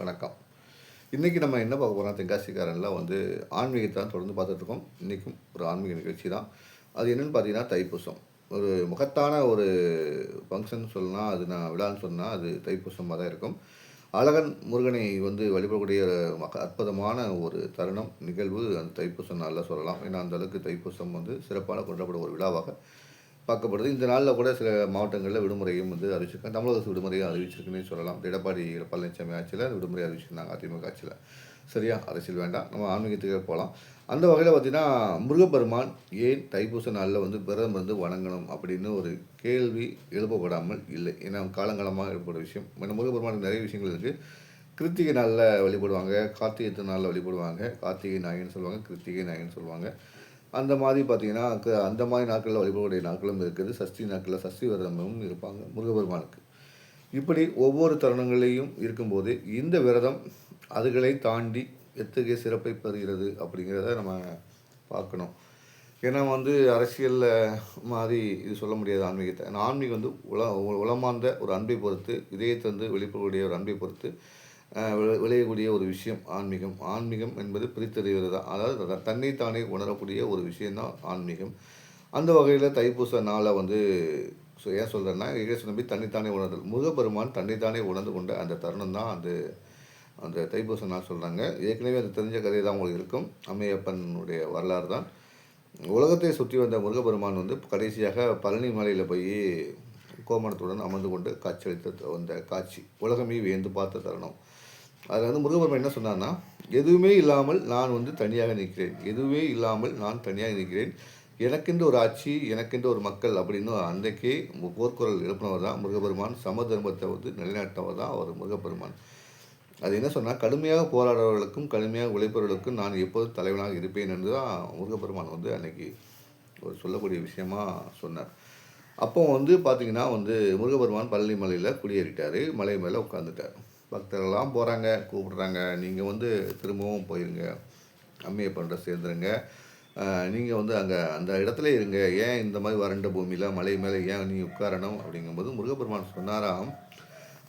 வணக்கம். இன்றைக்கி நம்ம என்ன பார்க்க போகிறோம் தென்காசிக்காரனில் வந்து ஆன்மீகத்தை தான் தொடர்ந்து பார்த்துட்ருக்கோம். இன்றைக்கும் ஒரு ஆன்மீக நிகழ்ச்சி தான் அது என்னென்னு பார்த்தீங்கன்னா தைப்பூசம். ஒரு மகத்தான ஒரு ஃபங்க்ஷன் சொல்லலாம் அது நான் விழான்னு சொன்னால் அது தைப்பூசமாக தான் இருக்கும். அழகன் முருகனை வந்து வழிபடக்கூடிய மக அற்புதமான ஒரு தருணம் நிகழ்வு அந்த தைப்பூசம் நல்லா சொல்லலாம். ஏன்னா அந்த அளவுக்கு தைப்பூசம் வந்து சிறப்பான கொண்டாடப்படும் ஒரு விழாவாக பார்க்கப்படுது. இந்த நாளில் கூட சில மாவட்டங்களில் விடுமுறையும் வந்து அறிவிச்சிருக்காங்க தமிழக அரசு விடுமுறையும் அறிவிச்சிருக்குன்னு சொல்லலாம். எடப்பாடி பழனிசாமி ஆட்சியில் விடுமுறை அறிவிச்சிருந்தாங்க அதிமுக ஆட்சியில். சரியா? அரசியல் வேண்டாம். நம்ம ஆன்மீகத்துக்கே போகலாம் அந்த வகையில் பார்த்தீங்கன்னா முருகப்பெருமான் ஏன் தைப்பூச நாளில் வந்து விரதம் வந்து வணங்கணும் அப்படின்னு ஒரு கேள்வி எழுப்பப்படாமல் இல்லை. ஏன்னா காலங்காலமாக ஏற்படும் விஷயம். ஏன்னா முருகப்பெருமானுக்கு நிறைய விஷயங்கள் இருக்குது கிருத்திகை நாளில் வழிபடுவாங்க. கார்த்திகை நாளில் வழிபடுவாங்க. கார்த்திகை நாயின்னு சொல்லுவாங்க. கிருத்திகை நாயின்னு சொல்லுவாங்க. அந்த மாதிரி பார்த்தீங்கன்னா க- அந்த மாதிரி நாட்களில் வழிபடக்கூடிய நாட்களும் இருக்குது. சஷ்டி நாட்களில் சஷ்டி விரதமும் இருப்பாங்க முருகபெருமானுக்கு இப்படி ஒவ்வொரு தருணங்களையும் இருக்கும்போது இந்த விரதம் அதுகளை தாண்டி எத்தகைய சிறப்பை பெறுகிறது அப்படிங்கிறத நம்ம பார்க்கணும். ஏன்னா வந்து அரசியலில் மாதிரி இது சொல்ல முடியாது ஆன்மீகத்தை. ஆன்மீகம் வந்து உல உளமார்ந்த ஒரு அன்பை பொறுத்து இதயத்தை வந்து வெளிப்படக்கூடிய ஒரு அன்பை பொறுத்து விளையக்கூடிய ஒரு விஷயம் ஆன்மீகம். ஆன்மீகம் என்பது பிரித்தறிவது தான் அதாவது தன்னைத்தானே உணரக்கூடிய ஒரு விஷயந்தான் ஆன்மீகம். அந்த வகையில் தைப்பூச நாளை வந்து ஏன் சொல்கிறேன்னா இயேசு நம்பி தன்னைத்தானே உணர்தல். முருகப்பெருமான் தன்னைத்தானே உணர்ந்து கொண்ட அந்த தருணம் தான் அந்த அந்த தைப்பூச நாள் சொல்கிறாங்க ஏற்கனவே அது தெரிஞ்ச கதை தான் உங்களுக்கு இருக்கும். அம்மையப்பனுடைய வரலாறு தான். உலகத்தை சுற்றி வந்த முருகப்பெருமான் வந்து கடைசியாக பழனி மலையில் போய் கோமணத்துடன் அமர்ந்து கொண்டு காட்சியளித்த வந்த காட்சி. உலகமே வியந்து பார்த்த தருணம். அதில் வந்து முருகபெருமான் என்ன சொன்னார்னா எதுவுமே இல்லாமல் நான் வந்து தனியாக நிற்கிறேன். எதுவுமே இல்லாமல் நான் தனியாக நிற்கிறேன். எனக்கென்று ஒரு ஆட்சி எனக்கென்று ஒரு மக்கள் அப்படின்னு அன்றைக்கே போர்க்குரல் எழுப்பினவர் தான் முருகபெருமான் சம தர்மத்தை வந்து நிலைநாட்டவர் தான் அவர் முருகப்பெருமான். அது என்ன சொன்னால் கடுமையாக போராடுறவர்களுக்கும் கடுமையாக உழைப்பவர்களுக்கும் நான் எப்போதும் தலைவனாக இருப்பேன் என்று தான் முருகப்பெருமான் வந்து அன்னைக்கு ஒரு சொல்லக்கூடிய விஷயமா சொன்னார். அப்போ வந்து பார்த்தீங்கன்னா வந்து முருகப்பெருமான் பழனி மலையில் குடியேறிட்டார். மலை மேலே உட்காந்துட்டார் பக்தர்கள்லாம் போகிறாங்க கூப்பிடுறாங்க. நீங்கள் வந்து திரும்பவும் போயிருங்க. அம்மையப்பன்கிட்ட சேர்ந்துருங்க. நீங்கள் வந்து அங்கே அந்த இடத்துல இருங்க. ஏன் இந்த மாதிரி வறண்ட பூமியில் மலை மேலே ஏன் நீ உட்காரணும்? அப்படிங்கும்போது முருகப்பெருமான் சொன்னாராம்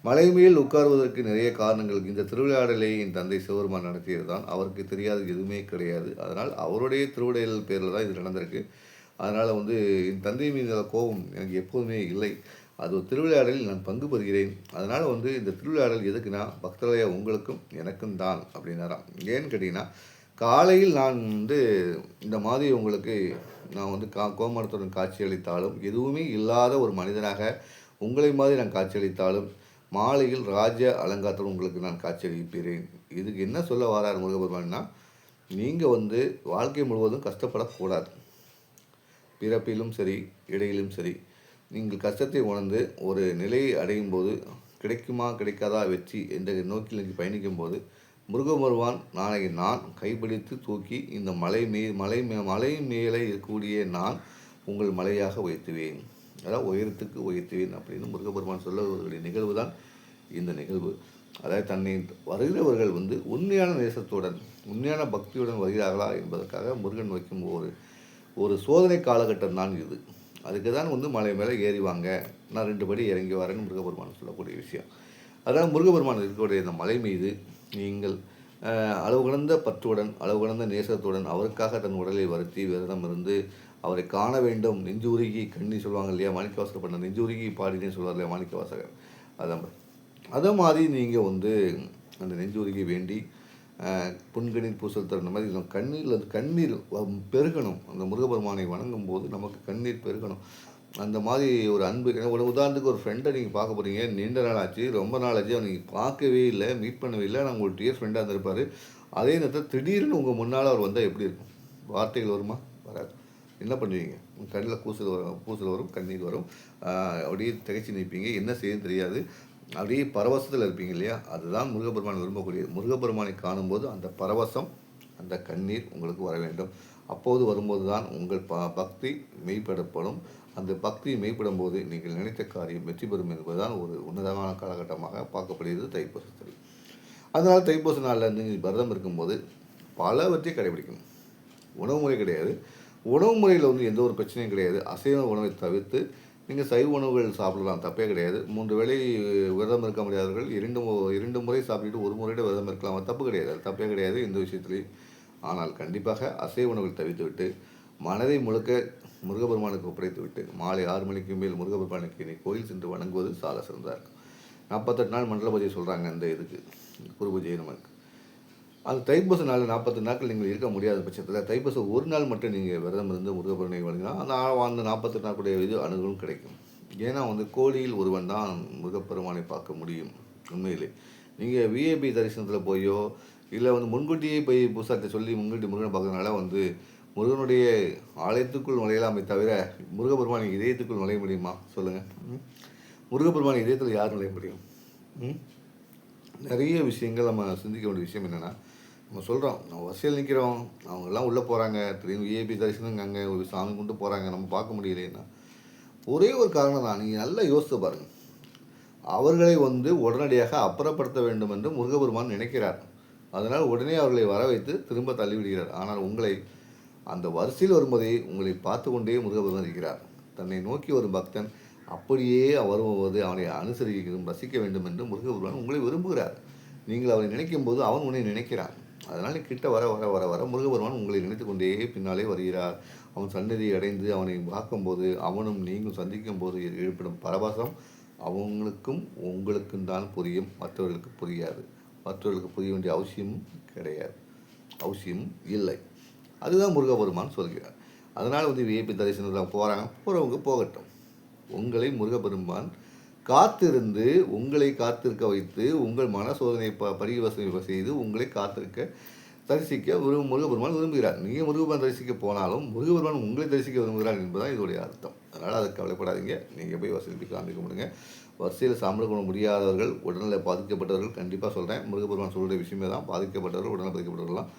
மலை மேல் உட்காருவதற்கு நிறைய காரணங்கள். இந்த திருவிளையாடலை என் தந்தை சிவபெருமான் நடத்தியது தான் அவருக்கு தெரியாது எதுவுமே கிடையாது. அதனால் அவருடைய திருவிளையாடல் பேரில் தான் இது நடந்திருக்கு. அதனால் வந்து என் தந்தை மீது கோபம் எனக்கு எப்போதுமே இல்லை. அது ஒரு திருவிளையாடலில் நான் பங்கு பெறுகிறேன். அதனால் வந்து இந்த திருவிளையாடல் எதுக்குன்னா பக்தர்களையா உங்களுக்கும் எனக்கும் தான் அப்படின்னாராம். ஏன்னு கேட்டிங்கன்னா காலையில் நான் வந்து இந்த மாதிரி உங்களுக்கு நான் வந்து கா கோமரத்துடன் காட்சியளித்தாலும் எதுவுமே இல்லாத ஒரு மனிதனாக உங்களை மாதிரி நான் காட்சியளித்தாலும் மாலையில் ராஜ அலங்காரத்தில் உங்களுக்கு நான் காட்சியளிப்பேன் இதுக்கு என்ன சொல்ல வரார் முருகபெருமான்னா நீங்கள் வந்து வாழ்க்கை முழுவதும் கஷ்டப்படக்கூடாது. பிறப்பிலும் சரி இடையிலும் சரி. நீங்கள் கஷ்டத்தை உணர்ந்து ஒரு நிலையை அடையும் போது கிடைக்குமா கிடைக்காதா வெற்றி என்ற நோக்கில் நீங்கள் பயணிக்கும் போது முருகமருவான் நாளைக்கு நான் கைப்பிடித்து தூக்கி இந்த மலை மே மலை மே மலை மேலே இருக்கக்கூடிய நான் உங்கள் மலையாக உயர்த்துவேன். அதாவது உயரத்துக்கு உயர்த்துவேன் அப்படின்னு முருகபெருமான் சொல்லவர்களுடைய நிகழ்வு தான் இந்த நிகழ்வு. அதாவது தன்னை வருகிறவர்கள் வந்து உண்மையான நேசத்துடன் உண்மையான பக்தியுடன் வருகிறார்களா என்பதற்காக முருகன் வைக்கும் ஒரு ஒரு சோதனை காலகட்டம் தான் இது. அதுக்கு தான் வந்து மலை மேலே ஏறி வாங்க நான் ரெண்டு படி இறங்கி வரேன்னு முருகபெருமான் சொல்லக்கூடிய விஷயம். அதனால் முருகபெருமான் இருக்கக்கூடிய இந்த மலை மீது நீங்கள் அளவு கடந்த பற்றுடன் அளவு கடந்த நேசத்துடன் அவருக்காக தன் உடலை வருத்தி விரதம் இருந்து அவரை காண வேண்டும். நெஞ்சுருகி கண்ணி சொல்லுவாங்க இல்லையா மாணிக்கவாசகர் பண்ண நெஞ்சுருகி பாடினேன்னு சொல்லுவார் இல்லையா மாணிக்கவாசகர். அதான் அதே மாதிரி நீங்கள் வந்து அந்த நெஞ்சுருகி வேண்டி அஹ், பூசல் தருண மாதிரி நம்ம கண்ணீரில் வந்து கண்ணீர் பெருகணும். அந்த முருகபெருமானை வணங்கும் போது நமக்கு கண்ணீர் பெருகணும். அந்த மாதிரி ஒரு அன்பு ஒரு உதாரணத்துக்கு ஒரு ஃப்ரெண்டை நீங்கள் பார்க்க போகிறீங்க நீண்ட நாள் ஆச்சு ரொம்ப நாள் ஆச்சு அவனை நீங்கள் பார்க்கவே இல்லை மீட் பண்ணவே இல்லை. ஆனால் உங்களுக்கு டியர் ஃப்ரெண்டாக இருந்திருப்பார். அதே நேரத்தில் திடீர்னு உங்கள் முன்னால் அவர் வந்தால் எப்படி இருக்கும்? வார்த்தைகள் வருமா? வராது. என்ன பண்ணுவீங்க? உங்க கண்ணில் கூசல் வரும் பூசல் வரும் கண்ணீர் வரும். அப்படியே திகைச்சு நிற்பீங்க என்ன செய்யன்னு தெரியாது. அப்படியே பரவசத்தில் இருப்பீங்க இல்லையா? அதுதான் முருகப்பெருமான் விரும்பக்கூடியது முருகப்பெருமானை காணும்போது அந்த பரவசம் அந்த கண்ணீர் உங்களுக்கு வர வேண்டும். அப்போது வரும்போது தான் உங்கள் ப பக்தி மெய்ப்படப்படும். அந்த பக்தி மெய்ப்படும் போது நீங்கள் நினைத்த காரியம் வெற்றி பெறும் என்பதுதான் ஒரு உன்னதமான காலகட்டமாக பார்க்கப்படுகிறது தைப்பூசத்தில் அதனால் தைப்பூச நாளில் இருந்து நீங்கள் விரதம் இருக்கும்போது பலவற்றை கடைபிடிக்கணும். உணவு முறை கிடையாது. உணவு முறையில் வந்து எந்த ஒரு பிரச்சனையும் கிடையாது. அசைவ உணவை தவிர்த்து நீங்கள் சைவ உணவுகள் சாப்பிடலாம் தப்பே கிடையாது. மூன்று வேளை விரதம் இருக்க முடியாதவர்கள் இரண்டு இரண்டு முறை சாப்பிட்டுட்டு ஒரு முறையோட விரதம் இருக்கலாம். தப்பு கிடையாது. அது தப்பே கிடையாது இந்த விஷயத்துலேயும். ஆனால் கண்டிப்பாக அசைவ உணவுகள் தவிர்த்துவிட்டு மனதை முழுக்க முருகபெருமானுக்கு ஒப்படைத்து விட்டு மாலை ஆறு மணிக்கு மேல் முருகபெருமானுக்கு நீ கோயில் சென்று வணங்குவது சால சிறந்தா இருக்கும். நாற்பத்தெட்டு நாள் மண்டல பூஜை சொல்கிறாங்க அந்த இதுக்கு. குரு பூஜை நமக்கு. அந்த தைப்பூச நாள் நாற்பத்தெட்டு நாட்கள் நீங்கள் இருக்க முடியாத பட்சத்தில் தைப்பூசம் ஒரு நாள் மட்டும் நீங்கள் விரதம் இருந்து முருகப்பெருனை வணங்கினா அந்த அந்த நாற்பத்தெட்டு நாளுடைய இது அனுகூலம் கிடைக்கும். ஏன்னா வந்து கோடியில் ஒருவன் தான் முருகப்பெருமானை பார்க்க முடியும் உண்மையிலே. நீங்கள் விஐபி தரிசனத்தில் போயோ இல்லை வந்து முன்கூட்டியே போய் பூசாத்தை சொல்லி முன்கூட்டி முருகனை பார்க்கறதுனால வந்து முருகனுடைய ஆலயத்துக்குள் நுழையலாமே தவிர முருகப்பெருமான் இதயத்துக்குள் நுழைய முடியுமா? சொல்லுங்கள் முருகப்பெருமான் இதயத்தில் யார் நுழைய முடியும்? நிறைய விஷயங்கள் நம்ம சிந்திக்க வேண்டிய விஷயம் என்னென்னா நம்ம சொல்கிறோம் நம்ம வரிசையில் நிற்கிறோம் அவங்கெல்லாம் உள்ளே போகிறாங்க திடீர்னு விஐபி தரிசனம் அங்கே ஒரு சாமி கொண்டு போகிறாங்க நம்ம பார்க்க முடியலைன்னா ஒரே ஒரு காரணம் தான். நீங்கள் நல்லா யோசித்து பாருங்கள் அவர்களை வந்து உடனடியாக அப்புறப்படுத்த வேண்டும் என்று முருகபெருமான் நினைக்கிறார். அதனால் உடனே அவர்களை வர வைத்து திரும்ப தள்ளிவிடுகிறார். ஆனால் உங்களை அந்த வரிசையில் வரும்போதே உங்களை பார்த்து கொண்டே முருகபெருமான் இருக்கிறார். தன்னை நோக்கி வரும் பக்தன் அப்படியே வரும்போது அவனை அனுசரிக்க ரசிக்க வேண்டும் என்று முருகபெருமான் உங்களை விரும்புகிறார். நீங்கள் அவரை நினைக்கும் போது அவன் உன்னை நினைக்கிறான். அதனால் கிட்ட வர வர வர வர முருகபெருமான் உங்களை நினைத்து கொண்டே பின்னாலே வருகிறார். அவன் சன்னதியை அடைந்து அவனை பார்க்கும்போது அவனும் நீங்களும் சந்திக்கும் போது ஏற்படும் பரவசம் அவங்களுக்கும் உங்களுக்கும் தான் புரியும். மற்றவர்களுக்கு புரியாது. மற்றவர்களுக்கு புரிய வேண்டிய அவசியமும் கிடையாது. அவசியம் இல்லை. அதுதான் முருகபெருமான் சொல்கிறார். அதனால் வந்து விஐபி தரிசனத்தில் போகிறாங்க போகிறவங்க போகட்டும். உங்களை முருகபெருமான் காத்திருந்து உங்களை காத்திருக்க வைத்து உங்கள் மன சோதனை ப பரிவசனை செய்து உங்களை காத்திருக்க தரிசிக்க விரும்ப முருகபெருமான் விரும்புகிறார். நீங்கள் முருகபெருமான் தரிசிக்க போனாலும் முருகபெருமான் உங்களை தரிசிக்க விரும்புகிறார் என்பதுதான் இதோடைய அர்த்தம். அதனால் அதை கவலைப்படாதீங்க. நீங்கள் போய் வசதி போய் காமிக்க முடியுங்க வரிசையில் சாம்பல் கொள்ள முடியாதவர்கள் உடல்நிலை பாதிக்கப்பட்டவர்கள் கண்டிப்பாக சொல்கிறேன் முருகபெருமான் சொல்கிற விஷயமே தான். பாதிக்கப்பட்டவர்கள் உடல்நிலை பாதிக்கப்பட்டவர்கள்லாம்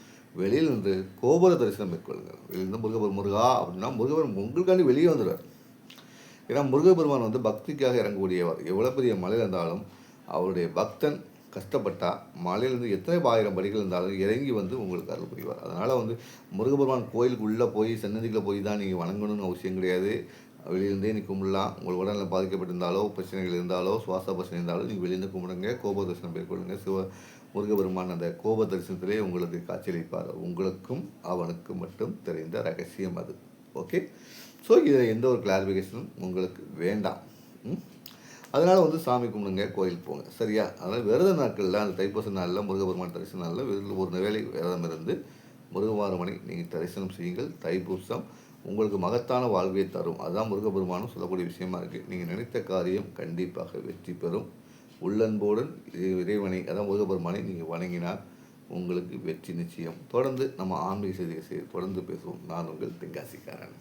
வெளியில் இருந்து கோபுர தரிசனம் மேற்கொள்ளுங்கள் வெளியிருந்து முருகபெரும் முருகா அப்படின்னா முருகபெரும் உங்களுக்காண்டி வெளியே வந்துடுவார். ஏன்னா முருகப்பெருமான் வந்து பக்திக்காக இறங்கக்கூடியவர். எவ்வளோ பெரிய மலையில் இருந்தாலும் அவருடைய பக்தன் கஷ்டப்பட்டால் மலையிலேருந்து எத்தனை ஆயிரம் படிகள் இருந்தாலும் இறங்கி வந்து உங்களுக்கு அருள் புரிவார். அதனால் வந்து முருகப்பெருமான் கோயிலுக்கு உள்ளே போய் சன்னதிக்குள்ளே போய் தான் நீங்கள் வணங்கணும்னு அவசியம் கிடையாது. வெளியிலேருந்தே நீ கும்பிடலாம். உங்கள் உடலில் பாதிக்கப்பட்டிருந்தாலோ பிரச்சனைகள் இருந்தாலோ சுவாச பிரச்சனை இருந்தாலோ நீங்கள் வெளியிருந்து கும்பிடுங்க. கோப தரிசனம் மேற்கொள்ளுங்க. சிவ முருகபெருமான் அந்த கோப தரிசனத்திலே உங்களுக்கு காட்சியளிப்பார். உங்களுக்கும் அவனுக்கு மட்டும் தெரிந்த ரகசியம் அது. ஓகே? ஸோ இதில் எந்த ஒரு கிளாரிஃபிகேஷனும் உங்களுக்கு வேண்டாம். ம்? அதனால் வந்து சாமி கும்பிடுங்க கோயிலுக்கு போங்க. சரியா? அதனால் விரத நாட்களில் அந்த தைப்பூச நாளில் முருகபெருமான் தரிசன நாளில் விரத ஒரு வேளை விரதம் இருந்து முருகவாரமணி நீங்கள் தரிசனம் செய்யுங்கள். தைப்பூசம் உங்களுக்கு மகத்தான வாழ்வை தரும். அதுதான் முருகபெருமானும் சொல்லக்கூடிய விஷயமா இருக்குது நீங்கள் நினைத்த காரியம் கண்டிப்பாக வெற்றி பெறும். உள்ளன்போடன் இறைவனை அதான் முருகபெருமானை நீங்கள் வணங்கினால் உங்களுக்கு வெற்றி நிச்சயம். தொடர்ந்து நம்ம ஆன்மீக செய்தியை செய்து தொடர்ந்து பேசுவோம். நான் உங்கள் தென்காசிக்காரன்.